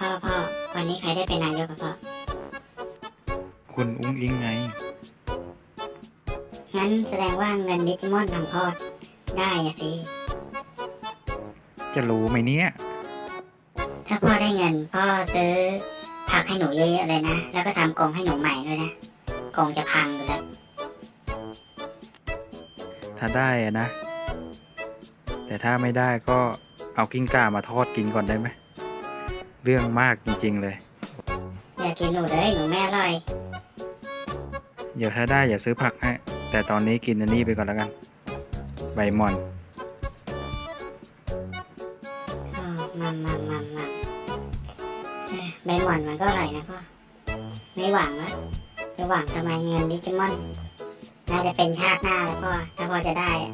พ่อพ่อวันนี้ใครได้เป็นนายกกับพ่อคุณอุ้งอิงไง งั้นแสดงว่าเงินดิจิมอนทำพ่อได้อะสิ จะรู้ไหมเนี่ย ถ้าพ่อได้เงิน พ่อซื้อผักให้หนูเยอะๆเลยนะ แล้วก็ทำกรงให้หนูใหม่ด้วยนะกรงจะพังอยู่แล้วถ้าได้อะนะ แต่ถ้าไม่ได้ก็เอากิ้งก่ามาทอดกินก่อนได้ไหม เรื่องมากจริง ๆ เลย อย่ากินหนูเลยหนูไม่อร่อยเดี๋ยวถ้าได้อย่าซื้อผักให้แต่ตอนนี้กินอันนี้ไปก่อนแล้วกัน ใบหมอน อ๋อมัมมัมมัมมัมเอ้ยใบหม่อนมันก็อร่อยนะพ่อ ไม่หวังละจะหวังทำไมเงินดิจิมอนน่าจะเป็นชาติหน้าแล้วพ่อ ถ้าพ่อจะได้อะ